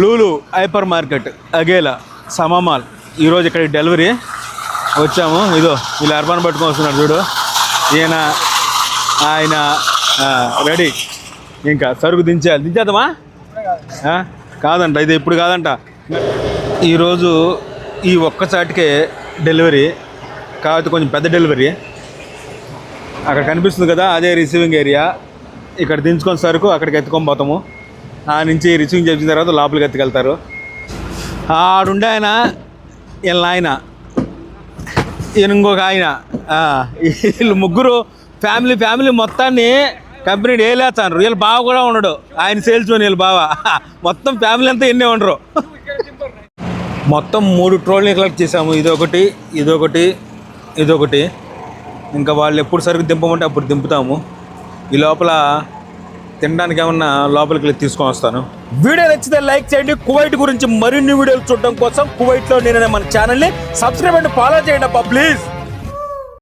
Lulu hyper market అగేలా సమమాల్. ఈరోజు ఇక్కడ డెలివరీ. వచ్చాము. ఇదో వీళ్ళు అర్బన్ పట్టుకొని వస్తున్నారు చూడు. ఈయన ఆయన రెడీ. ఇంకా సరుకు దించాలి దించేద్దామా? కాదంట ఇది ఇప్పుడు కాదంట. ఈరోజు ఈ ఒక్కసాటికే డెలివరీ. కాకపోతే కొంచెం పెద్ద డెలివరీ. అక్కడ కనిపిస్తుంది కదా అదే రిసీవింగ్ ఏరియా. ఇక్కడ దించుకొని సరుకు అక్కడికి ఎత్తుకొని పోతాము. ఆ నుంచి రిసీవింగ్ చేసిన తర్వాత లోపలికి ఎత్తుకెళ్తారు. ఆడుండే ఆయన వీళ్ళ ఆయన ఈయన ఇంకొక ఆయన వీళ్ళు ముగ్గురు ఫ్యామిలీ ఫ్యామిలీ మొత్తాన్ని కంపెనీ ఏలేస్తాను వీళ్ళ బావ కూడా ఉండడు. ఆయన సేల్స్మెన్ వీళ్ళ బావ. మొత్తం ఫ్యామిలీ అంతా ఎన్నే ఉండరు. మొత్తం మూడు ట్రోల్ని కలెక్ట్ చేసాము ఇదొకటి ఇదొకటి ఇదొకటి. ఇంకా వాళ్ళు ఎప్పుడు సరుకు దింపమంటే అప్పుడు దింపుతాము. ఈ లోపల తినడానికి ఏమన్నా లోపలికి వెళ్ళి తీసుకొని వస్తాను. వీడియో నచ్చితే లైక్ చేయండి. కువైట్ గురించి మరిన్ని వీడియోలు చూడడం కోసం కువైట్లో నేను మన ఛానల్ని సబ్స్క్రైబ్ అండ్ ఫాలో చేయండి అబ్బా ప్లీజ్.